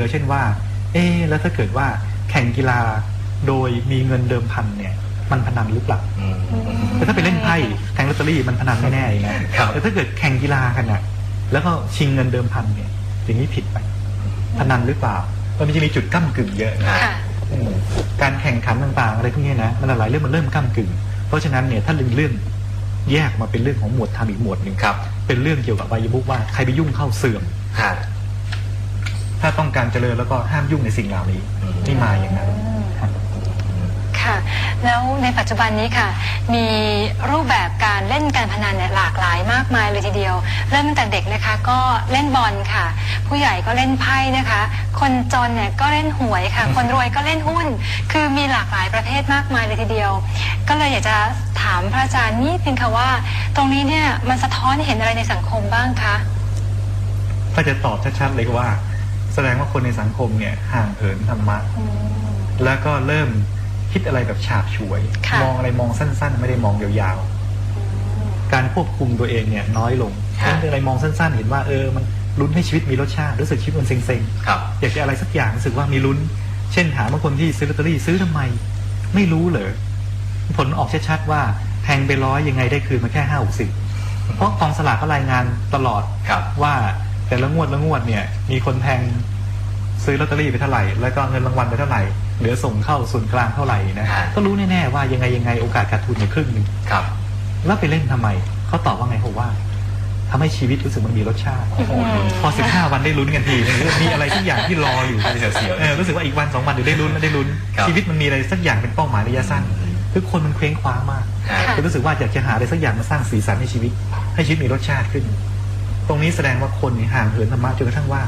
อเช่นว่า เอ๊ะแล้วถ้าเกิดว่าแข่งกีฬาโดยมีเงินเดิมพันเนี่ย มันพนันหรือเปล่าอืมแต่ถ้าไปเล่นไพ่แทงลอตเตอรี่มันพนันแน่ๆอย่างเงี้ยครับแต่ถ้าเกิดแข่งกีฬากันน่ะแล้วก็ชิงเงินเดิมพันเนี่ยอย่างนี้ผิดไปพนันหรือเปล่ามันจะมีจุดก้ากึ่งเยอะนะอ่าค่ะอืมการแข่งขันต่างๆอะไรพวกเนี้ยนะมันหลายเรื่องมันเริ่มก้ากึ่ง เพราะฉะนั้นเนี่ยถ้าเรื่องเรื่องแยกมาเป็นเรื่องของหมวดธรรมอีกหมวดหนึ่งครับ เป็นเรื่องเกี่ยวกับใบายมุกว่าใครไปยุ่งเข้าเสื่อมฮะ ถ้าต้องการเจริญแล้วก็ห้ามยุ่งในสิ่งเหล่านี้อืมนี่มาอย่างนั้นครับ ค่ะ แล้วในปัจจุบันนี้ค่ะ มีรูปแบบการเล่นการพนันเนี่ยหลากหลายมากมายเลยทีเดียว เริ่มตั้งแต่เด็กนะคะ ก็เล่นบอลค่ะ ผู้ใหญ่ก็เล่นไพ่นะคะ คนจนเนี่ยก็เล่นหวยค่ะ คนรวยก็เล่นหุ้น คือมีหลากหลายประเภทมากมายเลยทีเดียว ก็เลยอยากจะถามพระอาจารย์นิดนึงค่ะว่า ตรงนี้เนี่ยมันสะท้อนให้เห็นอะไรในสังคมบ้างคะถ้าจะตอบชัดๆเลยก็ว่า แสดงว่าคนในสังคมเนี่ยห่างเหินธรรมะ อืม แล้วก็เริ่มคิดอะไรแบบฉาบฉวย ค่ะ มองอะไรมองสั้นๆ ไม่ได้มองยาวๆ การควบคุมตัวเองเนี่ยน้อยลงฮะเรื่องอะไรมองสั้นๆ เห็นว่าเออมันลุ้นให้ชีวิตมีรสชาติรู้สึกชีวิตมันเซ็งครับ ๆ อยากจะอะไรสักอย่างรู้สึกว่ามีลุ้น เช่นถามบางคนที่ซื้อลอตเตอรี่ซื้อทำไม ไม่รู้เหรอผลออกชัดๆว่าแทงไปร้อยยังไงได้คืนมาแค่ห้าหกสิบเพราะกองสลากก็รายงานตลอด ครับ ว่าแต่ละงวดละงวดเนี่ยมีคนแทง ซื้อลอตเตอรี่ไปเท่าไหร่ แล้วก็เงินรางวัลไปเท่าไหร่ เหลือส่งเข้าส่วนกลางเท่าไหร่นะฮะก็รู้แน่ๆว่ายังไงยังไงโอกาสขาดทุนในครึ่งหนึ่งครับ แล้วไปเล่นทำไม เขาตอบว่าไงเขาว่าทำให้ชีวิตรู้สึกมันมีรสชาติอืมพอสิบห้าวันได้ลุ้นกันทีเนี่ยมีอะไรทุกอย่างที่รออยู่เสียวๆเออรู้สึกว่าอีกวันสองวันเดี๋ยวได้ลุ้นได้ลุ้นครับชีวิตมันมีอะไรสักอย่างเป็นเป้าหมายระยะสั้นคือคนมันเคว้งคว้างมากฮะค่ะคือรู้สึกว่าอยากจะหาอะไรสักอย่างมาสร้างสีสันให้ชีวิต ให้ชีวิตมีรสชาติขึ้น ตรงนี้แสดงว่าคนเนี่ยห่างเหินธรรมะจนกระทั่งว่า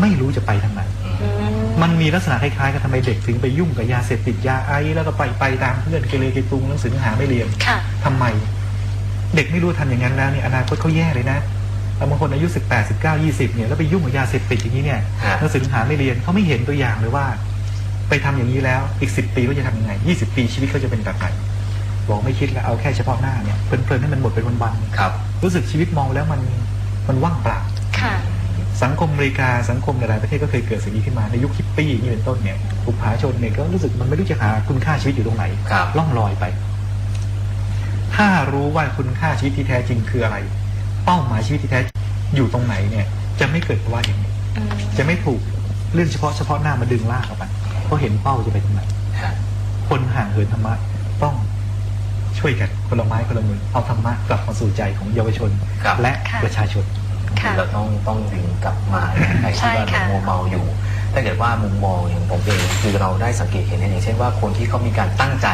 ไม่รู้จะไปทางไหนอืมมันมีลักษณะคล้ายๆกับทำไมเด็กถึงไปยุ่งกับยาเสพติดยาไอซ์แล้วก็ไปไปตามเพื่อนเกเรเกตุงหนังสือหาไม่เรียนค่ะทำไม เด็กไม่รู้ทำอย่างนั้นแล้วเนี่ยอนาคตเขาแย่เลยนะแต่บางคนอายุสิบแปดสิบเก้ายี่สิบเนี่ยแล้วไปยุ่งกับยาเสพติดอย่างนี้เนี่ยฮะหนังสือหาไม่เรียนเขาไม่เห็นตัวอย่างเลยว่า ไปทำอย่างนี้แล้วอีกสิบปีเขาจะทำยังไงยี่สิบปีชีวิตเขาจะเป็นแบบไหนบอกไม่คิดแล้วเอาแค่เฉพาะหน้าเนี่ยเพลินๆให้มันหมดเป็นวันๆครับรู้สึกชีวิตมองแล้วมันมันว่างเปล่าค่ะ สังคมอเมริกาสังคมหลายๆประเทศก็เคยเกิดสิ่งนี้ขึ้นมาในยุคฮิปปี้อย่างนี้เป็นต้นเนี่ยบุพาชนเนี่ยก็รู้สึกมันไม่รู้จะหาคุณค่าชีวิตอยู่ตรงไหนครับล่องลอยไป ถ้ารู้ว่าคุณค่าชีวิตที่แท้จริงคืออะไร เป้าหมายชีวิตที่แท้อยู่ตรงไหนเนี่ย จะไม่เกิดภาวะอย่างนี้อืมจะไม่ถูกเรื่องเฉพาะเฉพาะหน้ามาดึงลากออกไปเพราะเห็นเป้าจะไปตรงไหนฮะคนห่างเหินธรรมะต้องช่วยกันคนละไม้คนละมือเอาธรรมะกลับมาสู่ใจของเยาวชนครับและค่ะประชาชน ค่ะเราต้องต้องดึงกลับมาใครใช่ที่ว่าค่ะมัวเมาอยู่ ถ้าเกิดว่ามุมมองอย่างผมเองคือเราได้สังเกตเห็นอย่างเช่นว่าคนที่เขามีการตั้งใจ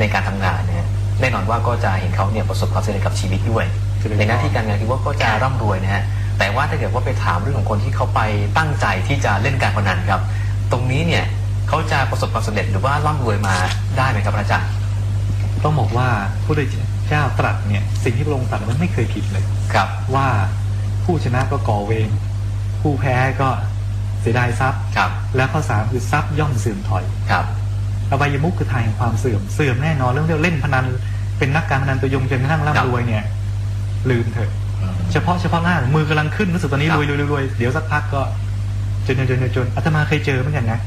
ในการทำงานเนี่ยแน่นอนว่าก็จะเห็นเขาเนี่ยประสบความสำเร็จกับชีวิตด้วยเจริญพรในหน้าที่การงานคือว่าก็จะร่ำรวยนะฮะแต่ว่าถ้าเกิดว่าไปถามเรื่องของคนที่เขาไปตั้งใจที่จะเล่นการพนันครับ ตรงนี้เนี่ยเขาจะประสบความสำเร็จหรือว่าร่ำรวยมาได้ไหมครับอาจารย์ต้องบอกว่าพระพุทธเจ้าตรัสเนี่ยสิ่งที่พระองค์ตรัสมันไม่เคยผิดเลยครับว่า ผู้ชนะก็ก่อเวรผู้แพ้ก็เสียดายทรัพย์ ครับ แล้วข้อสามคือทรัพย์ย่อมเสื่อมถอยครับอบายมุขคือทางแห่งความเสื่อมเสื่อมแน่นอนเรื่องเรียกเล่นพนันเป็นนักการพนันตัวยงจนกระทั่งครับร่ำรวยเนี่ย ลืมเถอะอืมเฉพาะเฉพาะหน้ามือกำลังขึ้นรู้สึกตอนนี้ครับรวยรวยรวยรวยเดี๋ยวสักพักก็จนจนจนจนจนอาตมาเคยเจอเหมือนกันนะ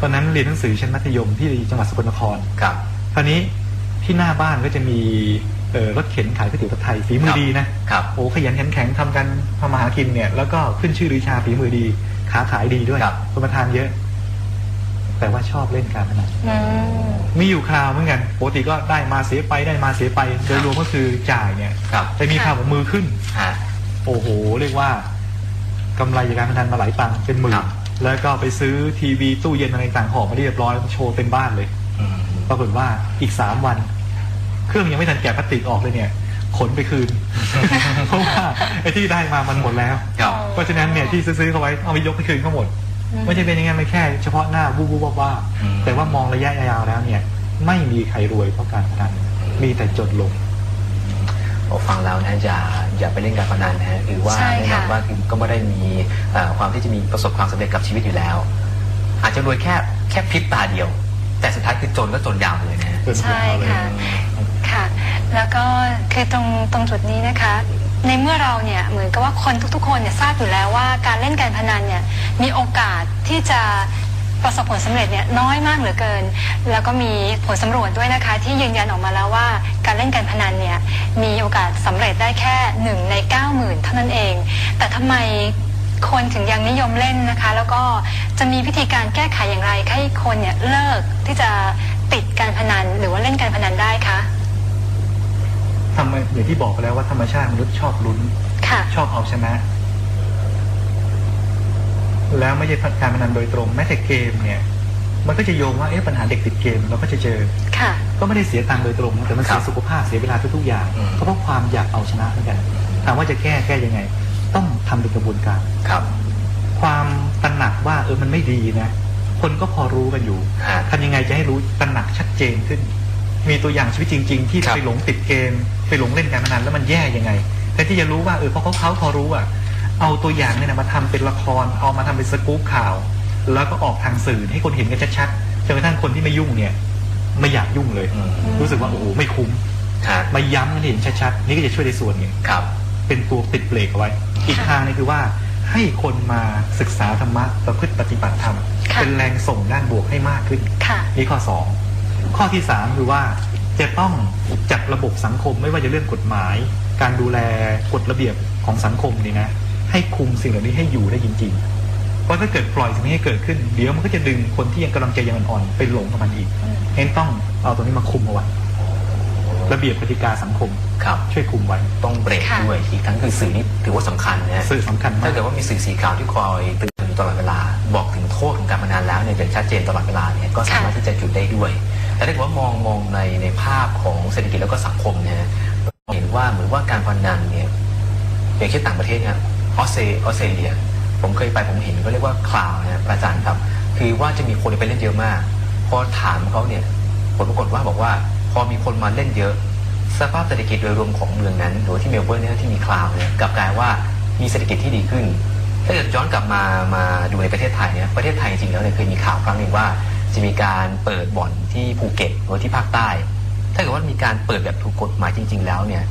ตอนนั้นเรียนหนังสือชั้นมัธยมที่จังหวัดสกลนครครับคราวนี้ที่หน้าบ้านก็จะมี เอ่อรถเข็นขายก๋วยเตี๋ยวผัดไทยฝีมือดีนะครับโอ้ขยันขันแข็งทำกันทำมาหากินเนี่ย แล้วก็ขึ้นชื่อลือชาฝีมือดีค้าขายดีด้วยครับ คนมาทานเยอะ แต่ว่าชอบเล่นการพนันอืมมีอยู่คราวเหมือนกันปกติก็ได้มาเสียไปได้มาเสียไปโดยรวมก็คือจ่ายเนี่ยครับจะมีคราวของมือขึ้น ฮะ โอ้โห เรียกว่ากำไรจากการพนันมาหลายตังค์เป็นหมื่ครันบแล้วก็ไปซื้อทีวีตู้เย็นอะไรต่างๆหอบมาเรียบร้อยโชว์เต็มบ้านเลย อืมปรากฏว่าอีกสามวัน เครื่องยังไม่ทันแกะพลาสติกออกเลยเนี่ย ขนไปคืน เพราะว่าไอ้ที่ได้มามันหมดแล้ว ครับเพราะฉะนั้นเนี่ยที่ซื้อๆเขาไว้เอาไปยกไปคืนเขาหมดอืมไม่ใช่เป็นอย่างนั้นไม่แค่ เฉพาะหน้าวูบวูบว่าบอืมแต่ว่ามองระยะยาวแล้วเนี่ย ไม่มีใครรวยเพราะการพนันมีแต่จนลง ผมฟังแล้วนะอย่าอย่าไปเล่นการพนันนะฮะคือว่าใช่แน่นค่ะอนว่าคือก็ไม่ได้มีเอ่อความที่จะมีประสบความสำเร็จกับชีวิตอยู่แล้ว อาจจะรวยแค่แค่พริบตาเดียว แต่สุดท้ายคือจนก็จนยาวเลยนะฮะจนใช่ยาวเลยค่ะค่ะ แล้วก็คือตรงตรงจุดนี้นะคะ ในเมื่อเราเนี่ยเหมือนกับว่าคนทุกๆ คนเนี่ยทราบอยู่แล้วว่าการเล่นการพนันเนี่ยมีโอกาสที่จะประสบผลสำเร็จเนี่ยน้อยมากเหลือเกิน แล้วก็มีผลสำรวจด้วยนะคะ ที่ยืนยันออกมาแล้วว่าการเล่นการพนันเนี่ยมีโอกาสสำเร็จได้แค่หนึ่งในเก้าหมื่นเท่านั้นเอง แต่ทำไมคนถึงยังนิยมเล่นนะคะ แล้วก็จะมีวิธีการแก้ไขอย่างไรให้คนเนี่ยเลิกที่จะติดการพนันหรือว่าเล่นการพนันได้คะ ทำไมอย่างที่บอกไปแล้วว่าธรรมชาติมนุษย์ชอบลุ้น ค่ะ ชอบเอาชนะ แล้วไม่ใช่การพนันโดยตรงแม้แต่เกมเนี่ย มันก็จะโยงว่าเอ๊ะปัญหาเด็กติดเกมเราก็จะเจอ ค่ะ ก็ไม่ได้เสียตังค์โดยตรงนะแต่มันครัเสียบสุขภาพเสียเวลาทุกๆอย่างอืม ก็เพราะความอยากเอาชนะเหมือนกันถามว่าจะแก้แก้ยังไง ต้องทำเป็นกระบวนการ ครับ ความตระหนักว่าเออมันไม่ดีนะ คนก็พอรู้กันอยู่ฮะ ทำยังไงจะให้รู้ตระหนักชัดเจนขึ้น มีตัวอย่างชีวิตจริง ๆ ที่ครับ ไปหลงติดเกม ไปหลงเล่นการพนันแล้วมันแย่ยังไงแทนที่จะรู้ว่าเออเพราะเขาเขาพอรู้อะเอาตัวอย่างเนี่ยนะมาทำเป็นละครเอามาทำเป็นสกู๊ปข่าว แล้วก็ออกทางสื่อให้คนเห็นกันชัดๆจนกระทั่งคนที่ไม่ยุ่งเนี่ยไม่อยากยุ่งเลย อืมรู้สึกว่าโอ้โหไม่คุ้มฮะมาย้ำกันให้เห็นชัดๆนี่ก็จะช่วยในส่วนหนึ่ง ครับ เป็นตัวติดเบรกเอาไว้ อีกทางหนึงคือว่าให้คนมาศึกษาธรรมะประพฤติปฏิบัติธรรม ค่ะ เป็นแรงส่งด้านบวกให้มากขึ้น ค่ะ นี่ข้อสอง ข้อที่สามคือว่าจะต้องจัดระบบสังคมไม่ว่าจะเรื่องกฎหมาย การดูแลกฎระเบียบของสังคมนี่นะให้คุมสิ่งเหล่านี้ให้อยู่ได้จริง ๆ เพราะถ้าเกิดปล่อยสิ่งนี้ให้เกิดขึ้น เดี๋ยวมันก็จะดึงคนที่ยังกำลังใจยังอ่อนๆไปหลงกับมันอีกเน้นต้องเอาตัวนี้มาคุมเอาไว้ระเบียบกติกาสังคมครับช่วยคุมไว้ต้องเบรกค่ะด้วยอีกทั้งคือสื่อนี่ถือว่าสำคัญนะฮะสื่อสำคัญมาถ้ากเกิดว่ามีสื่อสีขาวที่คอยเตือนอยู่ตลอดเวลา บอกถึงโทษของการพนันแล้วเนี่ยอย่างชัดเจนตลอดเวลาเนี่ยก็สามารถที่จะหยุดได้ด้วย แต่ถ้าเกิดว่ามองมองในในภาพของเศรษฐกิจแล้วก็สังคมเนี่ยนะเห็นว่าเหมือนว่าการพนันเนี่ยอย่างเช่นต่างประเทศเนี่ยออสเตรออสเตรเลีย ผมเคยไปผมเห็นก็เรียกว่าคลาวนะพระอาจารย์ครับ คือว่าจะมีคนไปเล่นเยอะมาก พอถามเขาเนี่ยผลปรากฏว่าบอกว่า พอมีคนมาเล่นเยอะ สภาพเศรษฐกิจโดยรวมของเมืองนั้นหรือว่าที่เมลเบิร์นเนี่ยที่มีคลาวเนี่ยกลับกลายว่ามีเศรษฐกิจที่ดีขึ้นถ้าเกิดย้อนกลับมามาดูในประเทศไทยเนี่ยประเทศไทยจริงๆแล้วเนี่ยเคยมีข่าวครั้งหนึ่งว่า จะมีการเปิดบ่อนที่ภูเก็ตหรือว่าที่ภาคใต้ ถ้าเกิดว่ามีการเปิดแบบถูกกฎหมายจริง ๆ แล้วเนี่ย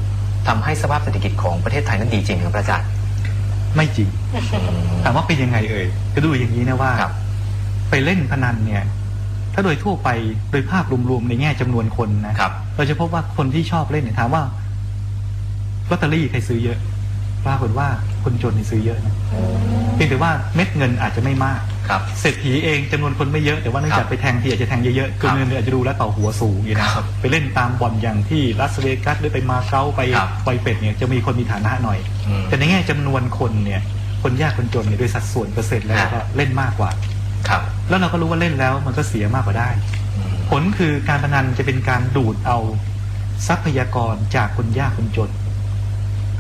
ทำให้สภาพเศรษฐกิจของประเทศไทยนั้นดีจริงครับพระอาจารย์ไม่จริงถามว่าเป็นยังไงเอ่ยก็ดูอย่างนี้นะว่าครับไปเล่นพนันเนี่ย ถ้าโดยทั่วไปโดยภาพรวมๆในแง่จำนวนคนนะครับเราจะพบว่าคนที่ชอบเล่นเนี่ยถามว่าลอตเตอรี่ใครซื้อเยอะปรากฏว่าคนจนนี่ซื้อเยอะนะเพียงแต่ว่าเม็ดเงินอาจจะไม่มากครับเศรษฐีเองจำนวนคนไม่เยอะแต่ว่าเนื่องจากไปแทงทีอาจจะแทงเยอะๆครัคืบอเงินอาจจะดูแล้วต่อหัวสูงอย่างนี้นะครับไปเล่นตามบ่อนอย่างที่ลาสเวกัสหรือไปมาเก๊าไปครับไปเป็ดเนี่ยจะมีคนมีฐานะหน่อย อืมแต่ในแง่จำนวนคนเนี่ยคนยากคนจนเนี่ยโดยสัดส่วนเปอร์เซ็นต์แล้วฮะก็เล่นมากกว่า ครับแล้วเราก็รู้ว่าเล่นแล้วมันก็เสียมากกว่าได้ อืมผลคือการพนันจะเป็นการดูดเอาทรัพยากรจากคนยากคนจน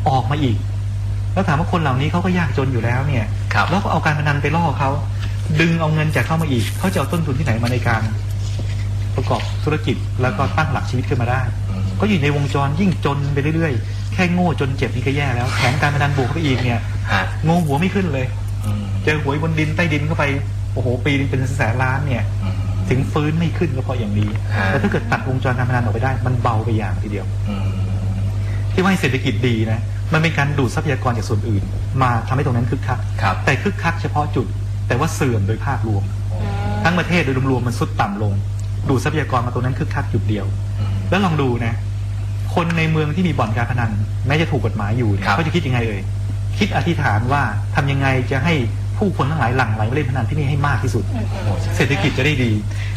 ออกมาอีก แล้วถามว่าคนเหล่านี้เขาก็ยากจนอยู่แล้วเนี่ย ครับ แล้วก็เอาการพนันไปล่อเขา ดึงเอาเงินจากเข้ามาอีก เขาจะเอาต้นทุนที่ไหนมาในการ ประกอบธุรกิจแล้วก็ตั้งหลักชีวิตขึ้นมาได้อืมก็อยู่ในวงจรยิ่งจนไปเรื่อยๆ แค่โง่จนเจ็บนี่ก็แย่แล้วแถมการพนันบวกเข้าไปอีกเนี่ยฮะโง่หัวไม่ขึ้นเลยอืมเจอหวยบนดินใต้ดินเข้าไปโอ้โห ปีนึงเป็นแสนล้านเนี่ยอืมถึงฟื้นไม่ขึ้นก็เพราะอย่างนี้ฮะแต่ถ้าเกิดตัดวงจรการพนันออกไปได้ มันเบาไปอย่างทีเดียวอืมที่ว่าให้เศรษฐกิจดีนะมันเป็นการดูดทรัพยากรจากส่วนอื่น มาทำให้ตรงนั้นคึกคักครับแต่คึกคักเฉพาะจุด แต่ว่าเสื่อมโดยภาพรวม ทั้งประเทศโดยรวมๆมันสุดต่ำลง ดูดทรัพยากรมาตรงนั้นคึกคักจุดเดียวอืมแล้วลองดูนะ คนในเมืองที่มีบ่อนการพนันแม้จะถูกกฎหมายอยู่เนี่ยครับเขาจะคิดยังไงเอ่ยคิดอธิษฐานว่าทำยังไงจะให้ผู้คนทั้งหลายหลั่งไหลมาเล่นพนันที่นี่ให้มากที่สุด เศรษฐกิจจะได้ดี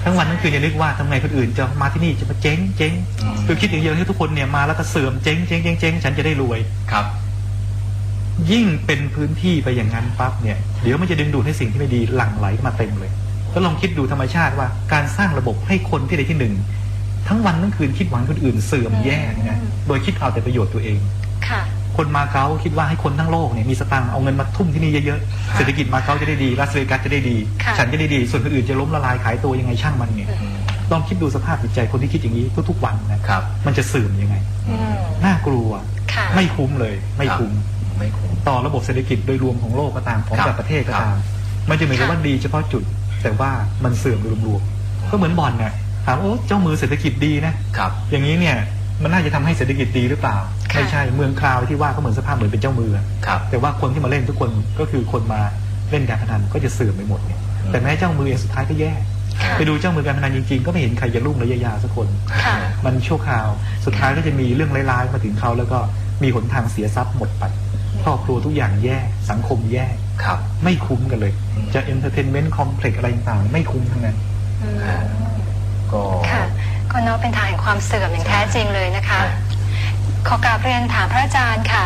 ทั้งวันทั้งคืนจะนึกว่าทำไงคนอื่นจะมาที่นี่จะมาเจ๊งเจ๊งอืมคือคิดอย่างเดียวให้ทุกคนเนี่ยมาแล้วก็เสื่อมเจ๊งเจ๊งเจ๊งเจ๊งฉันจะได้รวยครับ ยิ่งเป็นพื้นที่ไปอย่างนั้นปั๊บเนี่ยเดี๋ยวมันจะดึงดูดให้สิ่งที่ไม่ดีหลั่งไหลเข้ามาเต็มเลยแล้วลองคิดดูธรรมชาติว่าการสร้างระบบให้คนที่ใดที่หนึ่ง ทั้งวันทั้งคืนคิดหวังคนอื่นเสื่อมแย่เนี่ยนะโดยคิดเอาแต่ประโยชน์ตัวเองค่ะคนมาเก๊าคิดว่าให้คนทั้งโลกเนี่ยมีสตังค์เอาเงินมาทุ่มที่นี่เยอะๆ เศรษฐกิจมาเก๊าจะได้ดีลาสเวกัสจะได้ดีค่ะฉันจะได้ดี ส่วนคนอื่นจะล้มละลายขายตัวยังไงช่างมันเนี่ยอืมลองคิดดูสภาพจิตใจคนที่คิดอย่างนี้ทุกๆวันนะครับ มันจะเสื่อมยังไงอืมน่ากลัวค่ะไม่คุ้มเลย ไม่คุ้ม ไม่คุ้ม ต่อระบบเศรษฐกิจโดยรวมของโลกก็ตามของครับแต่ประเทศก็ครับตาม มันจะเหมือนกับค่ะว่าดีเฉพาะจุด แต่ว่ามันเสื่อมโดยรวมๆก็เหมือนบอลน่ะถามโอ้เจ้ามือเศรษฐกิจดีนะครับ อย่างนี้เนี่ยมันน่าจะทำให้เศรษฐกิจดีหรือเปล่าค่ะ ไม่ใช่เมืองคราวที่ว่าก็เหมือนสภาพเหมือนเป็นเจ้ามืออะครับ แต่ว่าคนที่มาเล่นทุกคนก็คือคนมาเล่นการพนันก็จะเสื่อมไปหมดเนี่ยอืม แต่แม้เจ้ามือเองสุดท้ายก็แย่ค่ะ ไปดูเจ้ามือการพนันจริงๆก็ไม่เห็นใครจะรุ่งระยะยาวสักคน ค่ะ มันชั่วคราว สุดท้ายก็จะมีเรื่องร้ายๆมาถึงเขาแล้วก็มีหนทางเสียทรัพย์หมดไป ครอบครัวทุกอย่างแย่สังคมแย่ครับ ไม่คุ้มกันเลยอืมจะเอนเตอร์เทนเมนต์คอมเพล็กซ์อะไรต่างๆไม่คุ้มทั้งนั้นอืมก็ค่ะก็นับเป็นทางแห่งความเสื่อมอย่างแท้จริงเลยนะคะใช่ขอกราบเรียนถามพระอาจารย์ค่ะ